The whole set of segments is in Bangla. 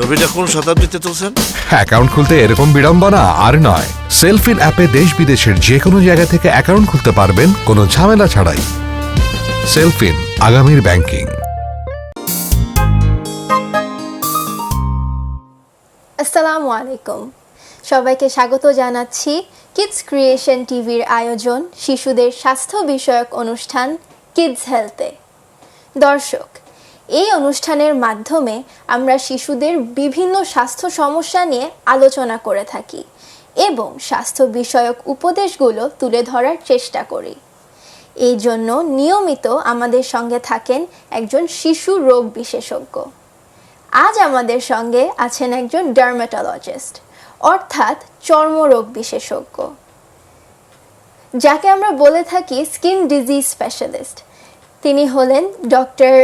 ছবিটা কোন শতাব্দীতে তুলছেন? অ্যাকাউন্ট খুলতে এরকম বিড়ম্বনা আর নয়। সেলফিন অ্যাপে দেশ বিদেশের যে কোনো জায়গা থেকে অ্যাকাউন্ট খুলতে পারবেন কোনো ঝামেলা ছাড়াই। সেলফিন আগামীর ব্যাংকিং আসসালামু আলাইকুম। সবাইকে স্বাগত জানাচ্ছি কিডস ক্রিয়েশন টিভির আয়োজন শিশুদের স্বাস্থ্য বিষয়ক অনুষ্ঠান কিডস হেলথে দর্শক এই অনুষ্ঠানের মাধ্যমে আমরা শিশুদের বিভিন্ন স্বাস্থ্য সমস্যা নিয়ে আলোচনা করে থাকি এবং স্বাস্থ্য বিষয়ক উপদেশগুলো তুলে ধরার চেষ্টা করি। এই জন্য নিয়মিত আমাদের সঙ্গে থাকেন একজন শিশু রোগ বিশেষজ্ঞ। আজ আমাদের সঙ্গে আছেন একজন ডার্মাটোলজিস্ট, অর্থাৎ চর্মরোগ বিশেষজ্ঞ, যাকে আমরা বলে থাকি স্কিন ডিজিজ স্পেশালিস্ট। তিনি হলেন ডক্টর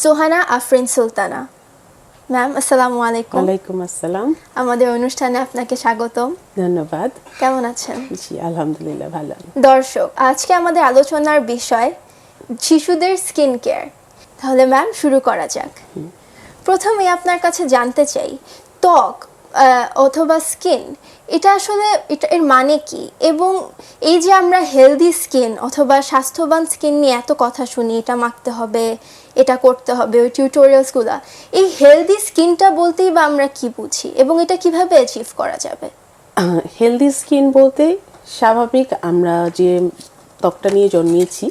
সোহানা আফরিন সুলতানা। ম্যাম আসসালামু আলাইকুম। ওয়ালাইকুম আসসালাম। আমাদের অনুষ্ঠানে আপনাকে স্বাগতম। ধন্যবাদ। কেমন আছেন? জি আলহামদুলিল্লাহ ভালো দর্শক আজকে আমাদের আলোচনার বিষয় শিশুদের স্কিন কেয়ার তাহলে ম্যাম শুরু করা যাক। প্রথমে আপনার কাছে জানতে চাই ত্বক অথবা স্কিন এটা আসলে এটা এর মানে কি? এবং এই যে আমরা হেলদি স্কিন অথবা স্বাস্থ্যবান স্কিন নিয়ে এত কথা শুনি এটা মাখতে হবে এটা করতে হবে ওই টিউটোরিয়ালসগুলো এই হেলদি স্কিনটা বলতেই বা আমরা কি বুঝি এবং এটা কীভাবে অ্যাচিভ করা যাবে? হেলদি স্কিন বলতে স্বাভাবিক আমরা যে ত্বকটা নিয়ে জন্মিয়েছি,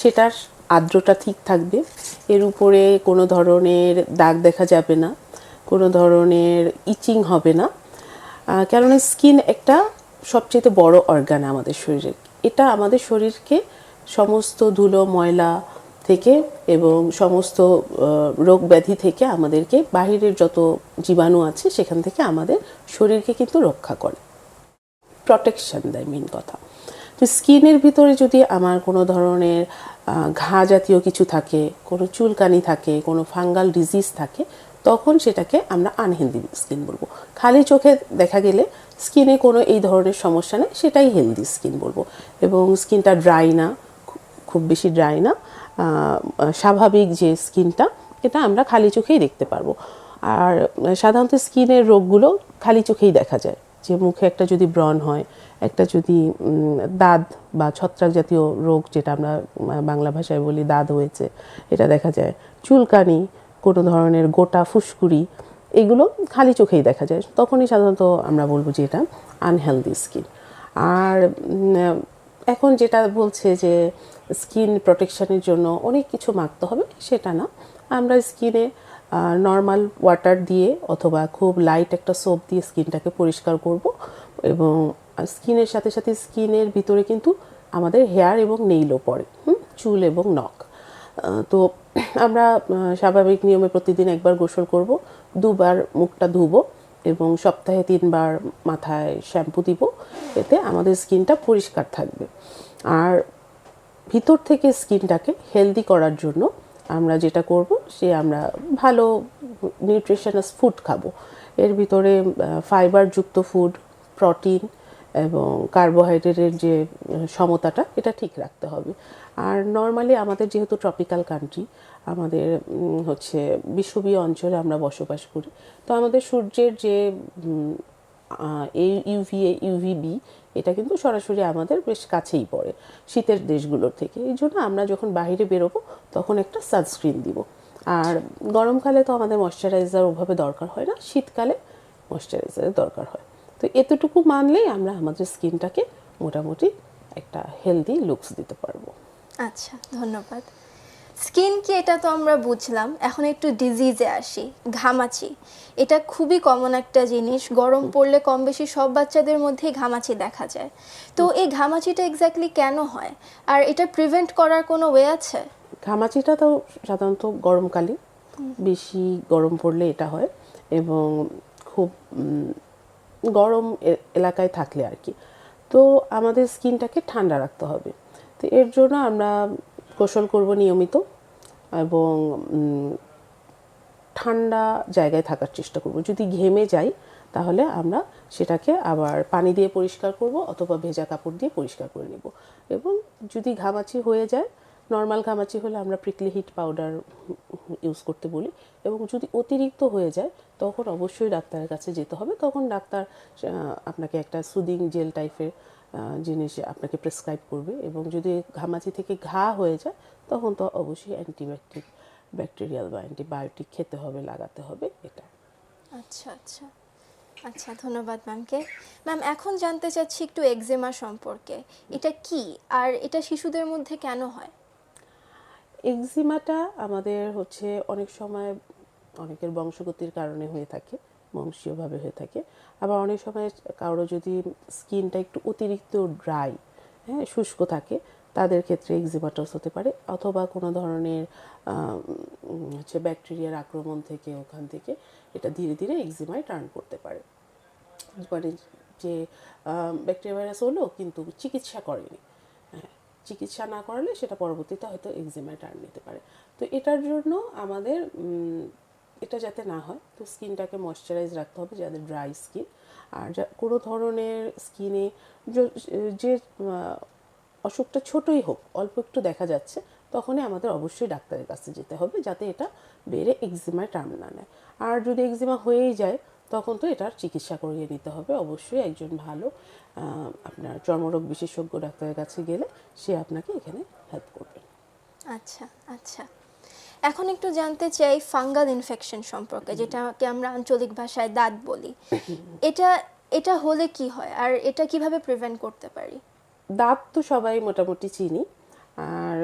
সেটার আর্দ্রতা ঠিক থাকবে। এর উপরে কোনো ধরনের দাগ দেখা যাবে না, কোনো ধরনের ইচিং হবে না। কেননা স্কিন একটা সবচেয়ে বড় অর্গান আমাদের শরীরে এটা আমাদের শরীরকে সমস্ত ধুলো, ময়লা থেকে এবং সমস্ত রোগ ব্যাধি থেকে আমাদেরকে বাহিরের যত জীবাণু আছে সেখান থেকে আমাদের শরীরকে কিন্তু রক্ষা করে। প্রোটেকশন দেয় মেন কথা। তো স্কিনের ভিতরে যদি আমার কোনো ধরনের ঘা জাতীয় কিছু থাকে, কোনো চুলকানি থাকে, কোনো ফাঙ্গাল ডিজিজ থাকে, তখন সেটাকে আমরা আনহেলদি স্কিন বলব। খালি চোখে দেখা গেলে স্কিনে কোনো এই ধরনের সমস্যা নেই, সেটাই হেলদি স্কিন বলব। এবং স্কিনটা ড্রাই না খুব বেশি ড্রাই না। স্বাভাবিক যে স্কিনটা, এটা আমরা খালি চোখেই দেখতে পারব। আর সাধারণত স্কিনের রোগগুলো খালি চোখেই দেখা যায়। যে মুখে একটা যদি ব্রণ হয়, একটা যদি দাঁত বা ছত্রাক জাতীয় রোগ, যেটা আমরা বাংলা ভাষায় বলি দাঁত হয়েছে, এটা দেখা যায়। চুলকানি, কোনো ধরনের গোটা ফুসকুড়ি, এগুলো খালি চোখেই দেখা যায়। তখনই সাধারণত আমরা বলব যে এটা আনহেলদি স্কিন আর এখন যেটা বলছে যে স্কিন প্রোটেকশনের জন্য অনেক কিছু মাখতে হবে, সেটা না। আমরা স্কিনে নর্মাল ওয়াটার দিয়ে অথবা খুব লাইট একটা সোপ দিয়ে স্কিনটাকে পরিষ্কার করব এবং স্কিনের সাথে সাথে স্কিনের ভিতরে কিন্তু আমাদের হেয়ার এবং নেইলও পড়ে চুল এবং নখ। তো আমরা স্বাভাবিক নিয়মে প্রতিদিন একবার গোসল করব, দুবার মুখটা ধুবো এবং সপ্তাহে তিনবার মাথায় শ্যাম্পু দিব, এতে আমাদের স্কিনটা পরিষ্কার থাকবে। আর ভিতর থেকে স্কিনটাকে হেলদি করার জন্য আমরা যেটা করব, সে আমরা ভালো নিউট্রিশনাস ফুড খাব। এর ভিতরে ফাইবার যুক্ত ফুড প্রোটিন এবং কার্বোহাইড্রেটের যে সমতাটা, এটা ঠিক রাখতে হবে। আর নর্মালি আমাদের যেহেতু ট্রপিক্যাল কান্ট্রি আমাদের হচ্ছে বিষুবীয় অঞ্চলে আমরা বসবাস করি, তো আমাদের সূর্যের যে ইউভিএ ইউভিবি এটা কিন্তু সরাসরি আমাদের বেশ কাছেই পড়ে শীতের দেশগুলোর থেকে। এই জন্য আমরা যখন বাইরে বেরোবো, তখন একটা সানস্ক্রিন দিব। আর গরমকালে তো আমাদের ময়শ্চারাইজার ওভাবে দরকার হয় না, শীতকালে ময়শ্চারাইজারের দরকার হয়। তো এতটুকু মানলেই আমরা আমাদের স্কিনটাকে মোটামুটি একটা হেলদি লুকস দিতে পারব। আচ্ছা ধন্যবাদ। স্কিন কি এটা তো আমরা বুঝলাম। এখন একটু ডিজিজে আসি, ঘামাচি। এটা খুবই কমন একটা জিনিস, গরম পড়লে কম বেশি সব বাচ্চাদের মধ্যেই ঘামাচি দেখা যায়। তো এই ঘামাচিটা এক্স্যাক্টলি কেন হয়? আর এটা প্রিভেন্ট করার কোনো ওয়ে আছে? ঘামাচিটা তো সাধারণত গরমকালে বেশি গরম পড়লে এটা হয় এবং খুব গরম এলাকায় থাকলে আর কি। তো আমাদের স্কিনটাকে ঠান্ডা রাখতে হবে। তো এর জন্য আমরা গোসল করব নিয়মিত এবং ঠান্ডা জায়গায় থাকার চেষ্টা করব। যদি ঘেমে যাই, তাহলে আমরা সেটাকে আবার পানি দিয়ে পরিষ্কার করব অথবা ভেজা কাপড় দিয়ে পরিষ্কার করে নেব। এবং যদি ঘামাচি হয়ে যায়, নর্মাল ঘামাচি হলে আমরা প্রিকলি হিট পাউডার ইউজ করতে বলি এবং যদি অতিরিক্ত হয়ে যায়, তখন অবশ্যই ডাক্তারের কাছে যেতে হবে। তখন ডাক্তার আপনাকে একটা সুদিং জেল টাইপের জিনিস আপনাকে প্রেসক্রাইব করবে এবং যদি ঘামাচি থেকে ঘা হয়ে যায় তখন তো অবশ্যই অ্যান্টিবায়োটিক ব্যাকটেরিয়াল বা অ্যান্টিবায়োটিক খেতে হবে লাগাতে হবে এটা। আচ্ছা আচ্ছা। আচ্ছা ধন্যবাদ ম্যামকে। ম্যাম এখন জানতে চাচ্ছি একটু এক্সেমা সম্পর্কে। এটা কি? আর এটা শিশুদের মধ্যে কেন হয়? এক্সিমাটা আমাদের হচ্ছে অনেক সময় অনেকের বংশগতির কারণে হয়ে থাকে। বংশীয়ভাবে হয়ে থাকে। আবার অনেক সময় কারও যদি স্কিনটা একটু অতিরিক্ত ড্রাই হ্যাঁ শুষ্ক থাকে, তাদের ক্ষেত্রে এক্সিমাটাস হতে পারে। অথবা কোনো ধরনের হচ্ছে ব্যাকটেরিয়ার আক্রমণ থেকে ওখান থেকে এটা ধীরে ধীরে এক্সিমায় টার্ন করতে পারে। মানে যে ব্যাকটেরিয়া ভাইরাস হলো কিন্তু চিকিৎসা করেনি। হ্যাঁ চিকিৎসা না করালে সেটা পরবর্তীতে হয়তো এক্সিমায় টার্ন নিতে পারে। তো এটার জন্য আমাদের এটা যাতে না হয়, তো স্কিনটাকে ময়শ্চারাইজ রাখতে হবে যাদের ড্রাই স্কিন আর যা, কোনো ধরনের স্কিনে যে অসুখটা ছোটই হোক, অল্প একটু দেখা যাচ্ছে, তখনই আমাদের অবশ্যই ডাক্তারের কাছে যেতে হবে, যাতে এটা বেড়ে এক্সিমায় টার্ম না নেয়। আর যদি এক্সিমা হয়েই যায়, তখন তো এটার চিকিৎসা করিয়ে নিতে হবে, অবশ্যই একজন ভালো আপনার চর্মরোগ বিশেষজ্ঞ ডাক্তারের কাছে গেলে সে আপনাকে এখানে হেল্প করবে। আচ্ছা আচ্ছা। এখন একটু জানতে চাই ফাঙ্গাল ইনফেকশন সম্পর্কে, যেটাকে আমরা আঞ্চলিক ভাষায় দাঁত বলি। এটা এটা হলে কি হয়? আর এটা কীভাবে প্রিভেন্ট করতে পারি? দাঁত তো সবাই মোটামুটি চিনি। আর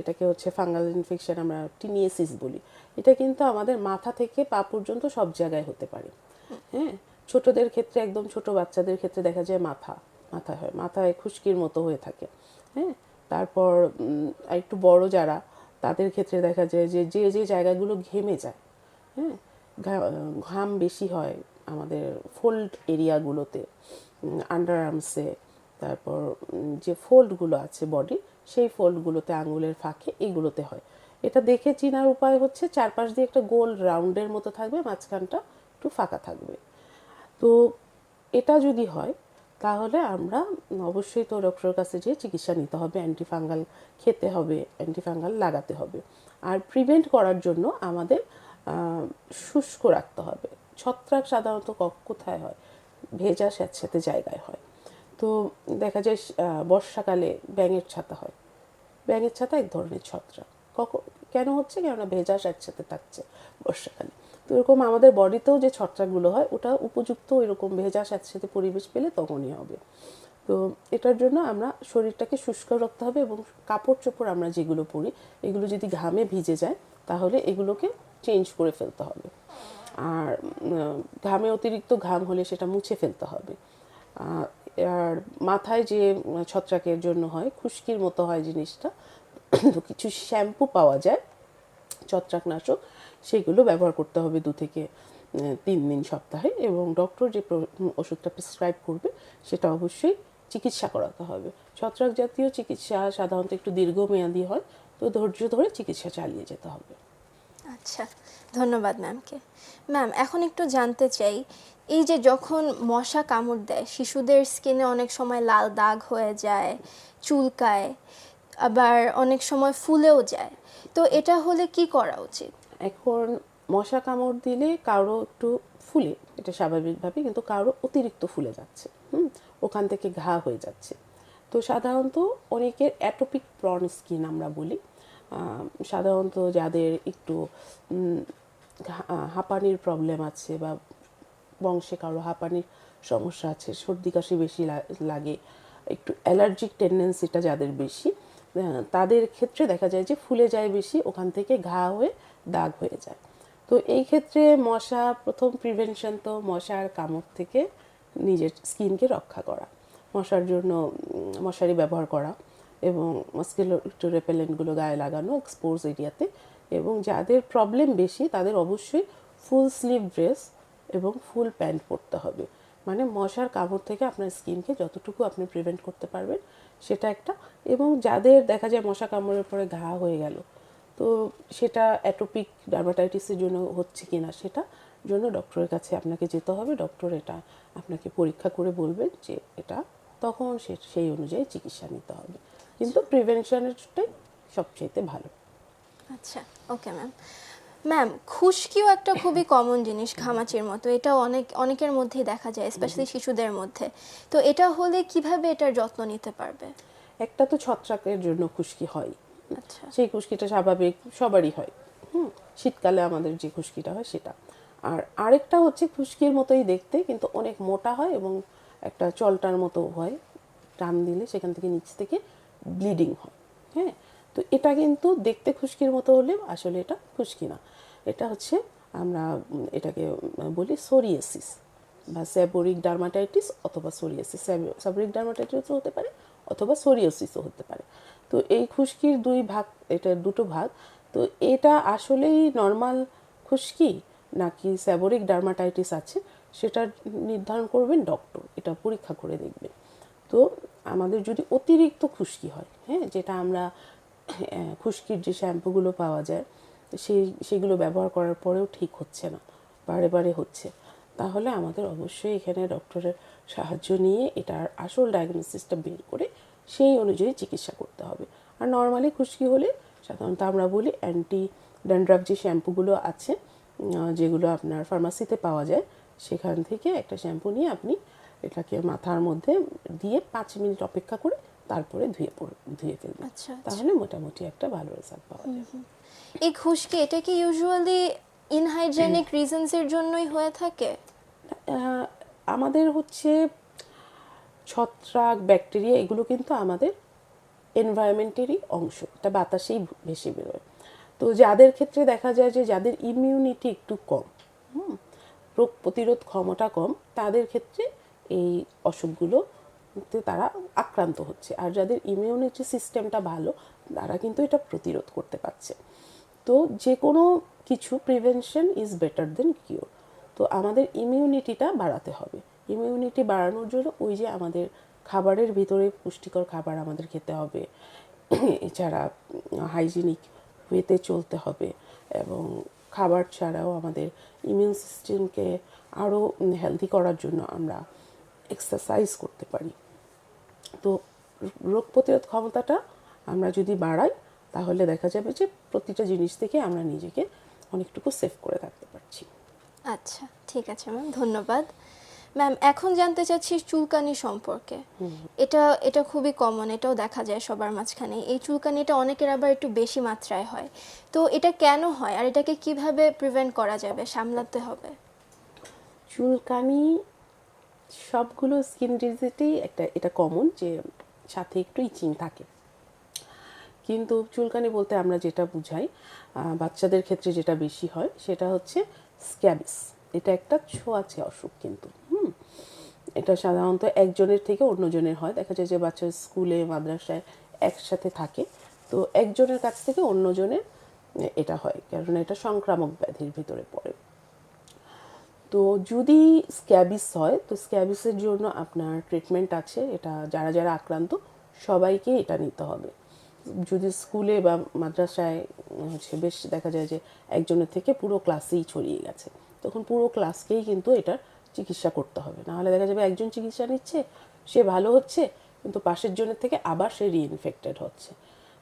এটাকে হচ্ছে ফাঙ্গাল ইনফেকশন আমরা টিনিয়েসিস বলি। এটা কিন্তু আমাদের মাথা থেকে পা পর্যন্ত সব জায়গায় হতে পারে। হ্যাঁ? ছোটদের ক্ষেত্রে একদম ছোট বাচ্চাদের ক্ষেত্রে দেখা যায় মাথা মাথা হয়, মাথায় খুশকির মতো হয়ে থাকে। হ্যাঁ? তারপর একটু বড় যারা তাদের ক্ষেত্রে দেখা যায় যে যে যে জায়গাগুলো ঘেমে যায় হ্যাঁ? ঘাম বেশি হয় আমাদের ফোল্ড এরিয়াগুলোতে আন্ডার আর্মসে তারপর যে ফোল্ডগুলো আছে বডি, সেই ফোল্ডগুলোতে আঙুলের ফাঁকে এগুলোতে হয়। এটা দেখে চেনার উপায় হচ্ছে চারপাশ দিয়ে একটা গোল রাউন্ডের মতো থাকবে, মাঝখানটা একটু ফাঁকা থাকবে। তো এটা যদি হয় তাহলে আমরা অবশ্যই তো ডক্টরের কাছে যেয়ে চিকিৎসা নিতে হবে অ্যান্টিফাঙ্গাল খেতে হবে অ্যান্টিফাঙ্গাল লাগাতে হবে। আর প্রিভেন্ট করার জন্য আমাদের শুষ্ক রাখতে হবে। ছত্রাক সাধারণত কোথায় হয়? ভেজা স্যাঁতস্যাঁতে জায়গায় হয়। তো দেখা যায় বর্ষাকালে ব্যাঙের ছাতা হয়। ব্যাঙের ছাতা এক ধরনের ছত্রাক। কখন কেন হচ্ছে? কেননা ভেজা স্যাঁতস্যাঁতে থাকছে বর্ষাকালে। তো এরকম আমাদের বডিতেও যে ছত্রাকগুলো হয়, ওটা উপযুক্ত এরকম ভেজা স্যাঁতস্যাঁতে পরিবেশ পেলে তখনই হবে। তো এটার জন্য আমরা শরীরটাকে শুষ্ক রাখতে হবে এবং কাপড় চোপড় আমরা যেগুলো পরি, এগুলো যদি ঘামে ভিজে যায়, তাহলে এগুলোকে চেঞ্জ করে ফেলতে হবে। আর ঘামে অতিরিক্ত ঘাম হলে সেটা মুছে ফেলতে হবে। আর মাথায় যে ছত্রাকের জন্য হয়, খুশকির মতো হয় জিনিসটা কিছু শ্যাম্পু পাওয়া যায়, ছত্রাকনাশক। সেগুলো ব্যবহার করতে হবে দু থেকে তিন দিন সপ্তাহে এবং ডক্টর যে ওষুধটা প্রেসক্রাইব করবে সেটা অবশ্যই চিকিৎসা করাতে হবে। ছত্রাক জাতীয় চিকিৎসা সাধারণত একটু দীর্ঘমেয়াদী হয়, তো ধৈর্য ধরে চিকিৎসা চালিয়ে যেতে হবে। আচ্ছা ধন্যবাদ ম্যামকে ম্যাম এখন একটু জানতে চাই, এই যে যখন মশা কামড় দেয়, শিশুদের স্কিনে অনেক সময় লাল দাগ হয়ে যায়, চুলকায়, আবার অনেক সময় ফুলেও যায়, তো এটা হলে কি করা উচিত? এখন মশা কামড় দিলে কারও একটু ফুলে, এটা স্বাভাবিকভাবে কিন্তু কারও অতিরিক্ত ফুলে যাচ্ছে, হুম? ওখান থেকে ঘা হয়ে যাচ্ছে। তো সাধারণত অনেকের অ্যাটোপিক প্রন স্কিন আমরা বলি সাধারণত যাদের একটু হাঁপানির প্রবলেম আছে বা বংশে কারও হাঁপানির সমস্যা আছে, সর্দি কাশি বেশি লাগে, একটু অ্যালার্জিক টেন্ডেন্সিটা যাদের বেশি তাদের ক্ষেত্রে দেখা যায় যে ফুলে যায় বেশি, ওখান থেকে ঘা হয়ে দাগ হয়ে যায়। তো এই ক্ষেত্রে মশা, প্রথম প্রিভেনশন তো মশার কামড় থেকে নিজের স্কিনকে রক্ষা করা, মশার জন্য মশারি ব্যবহার করা এবং মস্কিটো রেপেলেন্টগুলো গায়ে লাগানো এক্সপোজ এরিয়াতে এবং যাদের প্রবলেম বেশি তাদের অবশ্যই ফুল স্লিভ ড্রেস এবং ফুল প্যান্ট পরতে হবে। মানে মশার কামড় থেকে আপনার স্কিনকে যতটুকু আপনি প্রিভেন্ট করতে পারবেন সেটা একটা এবং যাদের দেখা যায় মশা কামড়ের পরে ঘা হয়ে গেল তো সেটা অ্যাটোপিক ডার্মাটাইটিসের জন্য হচ্ছে কি না সেটা জন্য ডক্টরের কাছে আপনাকে যেতে হবে। ডক্টর এটা আপনাকে পরীক্ষা করে বলবেন যে এটা তখন সে সেই অনুযায়ী চিকিৎসা নিতে হবে। কিন্তু প্রিভেনশনেরটাই সবচাইতে ভালো। আচ্ছা ওকে ম্যাম। ম্যাম খুশকিও একটা খুবই কমন জিনিস ঘামাচির মতো। এটা অনেক অনেকের মধ্যেই দেখা যায় স্পেশালি শিশুদের মধ্যে। তো এটা হলে কীভাবে এটার যত্ন নিতে পারবে? একটা তো ছত্রাকের জন্য খুশকি হয়। সেই খুশকিটা স্বাভাবিক, সবারই হয়। হুম, শীতকালে আমাদের যে খুশকিটা হয় সেটা। আর আরেকটা হচ্ছে খুশকির মতোই দেখতে, কিন্তু অনেক মোটা হয় এবং একটা চলটার মতো হয়। টান দিলে সেখান থেকে নিচ থেকে ব্লিডিং হয়। হ্যাঁ তো এটা কিন্তু দেখতে খুশকির মতো হলে আসলে এটা খুশকি না। এটা হচ্ছে আমরা এটাকে বলি সোরিয়াসিস বা স্যাবোরিক ডার্মাটাইটিস অথবা সোরিয়াসিস। স্যাবোরিক ডার্মাটাইটিসও হতে পারে অথবা সোরিয়াসিসও হতে পারে। তো এই খুশকির দুই ভাগ, এটা দুটো ভাগ, তো এটা আসলেই নর্মাল খুশকি নাকি স্যাবোরিক ডার্মাটাইটিস আছে, সেটা নির্ধারণ করবেন ডক্টর এটা পরীক্ষা করে দেখবেন। তো আমাদের যদি অতিরিক্ত খুশকি হয় হ্যাঁ যেটা আমরা খুশকির যে শ্যাম্পুগুলো পাওয়া যায়, সেই, সেগুলো ব্যবহার করার পরেও ঠিক হচ্ছে না, বারে বারে হচ্ছে, তাহলে আমাদের অবশ্যই এখানে ডক্টরের সাহায্য নিয়ে এটার আসল ডায়াগনোসিসটা বের করে সেই অনুযায়ী চিকিৎসা করতে হবে। আর নর্মালি খুশকি হলে সাধারণত আমরা বলি অ্যান্টি ড্যান্ড্রাফ যে শ্যাম্পুগুলো আছে যেগুলো আপনার ফার্মাসিতে পাওয়া যায় সেখান থেকে একটা শ্যাম্পু নিয়ে আপনি এটাকে মাথার মধ্যে দিয়ে পাঁচ মিনিট অপেক্ষা করে তারপরে ধুয়ে ধুয়ে ফেলবেন। আচ্ছা, আচ্ছা। তাহলে মোটামুটি একটা ভালো রেজাল্ট পাওয়া যায় এই খুশকি এটা কি ইউজুয়ালি ইনহাইজেনিক রিজনসের জন্যই হয়ে থাকে? আমাদের হচ্ছে ছত্রাক ব্যাকটেরিয়া এগুলো কিন্তু আমাদের এনভায়রনমেন্টেরই অংশ। এটা বাতাসেই ভেসে বেরোয়। তো যাদের ক্ষেত্রে দেখা যায় যে যাদের ইমিউনিটি একটু কম হুম, রোগ প্রতিরোধ ক্ষমতা কম তাদের ক্ষেত্রে এই অসুখগুলো তারা আক্রান্ত হচ্ছে। আর যাদের ইমিউনিটি সিস্টেমটা ভালো তারা কিন্তু এটা প্রতিরোধ করতে পারছে। তো যে কোনো কিছু prevention is better than cure তো আমাদের ইমিউনিটিটা বাড়াতে হবে। ইমিউনিটি বাড়ানোর জন্য ওই যে আমাদের খাবারের ভিতরে পুষ্টিকর খাবার আমাদের খেতে হবে। এছাড়া হাইজিনিক ওয়েতে চলতে হবে এবং খাবার ছাড়াও আমাদের ইমিউন সিস্টেমকে আরও হেলদি করার জন্য আমরা এক্সারসাইজ করতে পারি। তো রোগ প্রতিরোধ ক্ষমতাটা আমরা যদি বাড়াই, তাহলে দেখা যাবে যে প্রতিটা জিনিস থেকে আমরা নিজেকে অনেকটুকু সেভ করে থাকতে পারছি। আচ্ছা ঠিক আছে ম্যাম ধন্যবাদ। ম্যাম এখন জানতে চাচ্ছি চুলকানি সম্পর্কে। এটা এটা খুবই কমন এটাও দেখা যায় সবার মাঝখানে। এই চুলকানিটা অনেকের আবার একটু বেশি মাত্রায় হয়। তো এটা কেন হয় আর এটাকে কীভাবে প্রিভেন্ট করা যাবে, সামলাতে হবে? চুলকানি সবগুলো স্কিন ডিজিজেতেই একটা, এটা কমন যে সাথে একটু ইচিং থাকে। কিন্তু চুলকানি বলতে আমরা যেটা বুঝাই বাচ্চাদের ক্ষেত্রে যেটা বেশি হয়, সেটা হচ্ছে স্ক্যাবিস এটা একটা ছোঁয়াচে অসুখ কিন্তু। এটা সাধারণত একজনের থেকে অন্যজনের হয়। দেখা যায় যে বাচ্চা স্কুলে, মাদ্রাসায় একসাথে থাকে। তো একজনের কাছ থেকে অন্যজনের এটা হয়, কারণ এটা সংক্রামক ব্যাধির ভিতরে পড়ে। তো যদি স্ক্যাবিস হয়, তো স্ক্যাবিসের জন্য আপনার ট্রিটমেন্ট আছে, এটা যারা যারা আক্রান্ত, সবাইকে এটা নিতে হবে। যদি স্কুলে বা মাদ্রাসায়, হচ্ছে বেশ দেখা যায় যে একজনের থেকে পুরো ক্লাসেই ছড়িয়ে গেছে। তখন পুরো ক্লাসকেই কিন্তু এটার চিকিৎসা করতে হবে। নাহলে দেখা যাবে একজন চিকিৎসা নিচ্ছে, সে ভালো হচ্ছে, কিন্তু পাশের জনের থেকে আবার সে রিইনফেক্টেড হচ্ছে।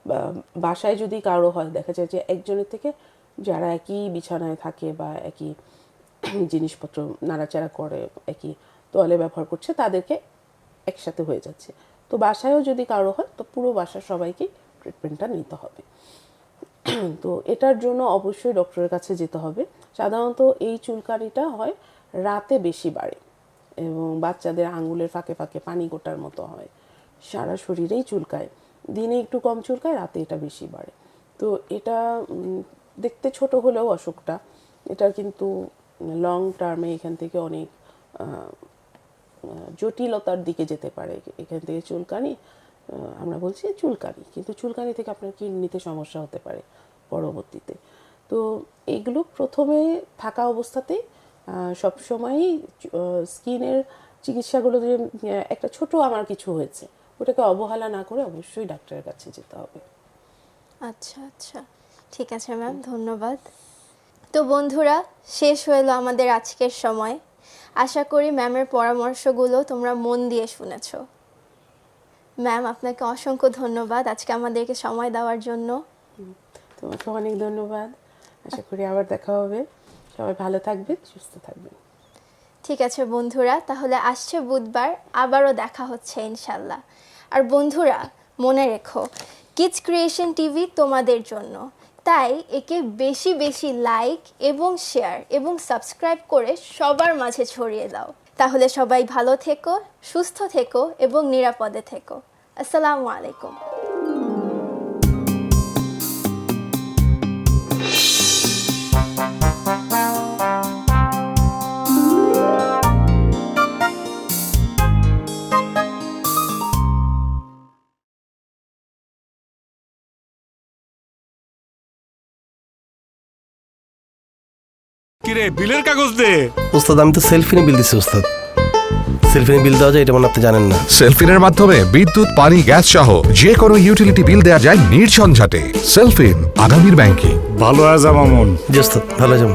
বা বাসায় যদি কারও হয়, দেখা যায় যে একজনের থেকে যারা একই বিছানায় থাকে বা একই জিনিসপত্র নাড়াচাড়া করে, একই তোয়ালে ব্যবহার করছে, তাদেরকে একসাথে হয়ে যাচ্ছে। তো বাসায়ও যদি কারও হয়, তো পুরো বাসার সবাইকে ট্রিটমেন্টটা নিতে হবে। তো এটার জন্য অবশ্যই ডক্টরের কাছে যেতে হবে। সাধারণত এই চুলকানিটা হয় রাতে বেশি বাড়ে এবং বাচ্চাদের আঙুলের ফাঁকে ফাঁকে পানি গোটার মতো হয়। সারা শরীরেই চুলকায়। দিনে একটু কম চুলকায়, রাতে এটা বেশি বাড়ে। তো এটা দেখতে ছোট হলেও অসুখটা। এটার কিন্তু লং টার্মে এখান থেকে অনেক জটিলতার দিকে যেতে পারে। এখান থেকে চুলকানি আমরা বলছি চুলকানি। কিন্তু চুলকানি থেকে আপনার কিডনিতে সমস্যা হতে পারে পরবর্তীতে। তো এগুলো প্রথমে থাকা অবস্থাতেই সবসময়ই স্কিনের চিকিৎসাগুলো যে একটা ছোট আমার কিছু হয়েছে ওটাকে অবহেলা না করে অবশ্যই ডাক্তারের কাছে যেতে হবে। আচ্ছা আচ্ছা। ঠিক আছে ম্যাম ধন্যবাদ। তো বন্ধুরা শেষ হলো আমাদের আজকের সময়। আশা করি ম্যামের পরামর্শগুলো তোমরা মন দিয়ে শুনেছো। ম্যাম আপনাকে অসংখ্য ধন্যবাদ আজকে আমাদেরকে সময় দেওয়ার জন্য। তোমাকে অনেক ধন্যবাদ। আশা করি আবার দেখা হবে। সবাই ভালো থাকবেন, সুস্থ থাকবেন। ঠিক আছে বন্ধুরা, তাহলে আসছে বুধবার, আবারও দেখা হচ্ছে ইনশাল্লাহ। আর বন্ধুরা, মনে রেখো কিডস ক্রিয়েশন টিভি তোমাদের জন্য। তাই একে বেশি বেশি লাইক এবং শেয়ার এবং সাবস্ক্রাইব করে সবার মাঝে ছড়িয়ে দাও। তাহলে সবাই ভালো থেকো, সুস্থ থেকো এবং নিরাপদে থেকো। আসসালামু আলাইকুম। কিরে বিলের কাগজ দে। ওস্তাদ আমি তো সেলফিনে বিল দিচ্ছি ওস্তাদ। সেলফিনে বিল দেওয়া যায় এটা মনে হয় আপনি জানেন না। সেলফিনের মাধ্যমে বিদ্যুৎ পানি গ্যাস সহ যে কোনো ইউটিলিটি বিল দেওয়া যায় নির্ঝঞ্ঝাটে। সেলফিন আগামীর ব্যাংকিং ভালো আজ আমার মন জি ওস্তাদ ভালো যাব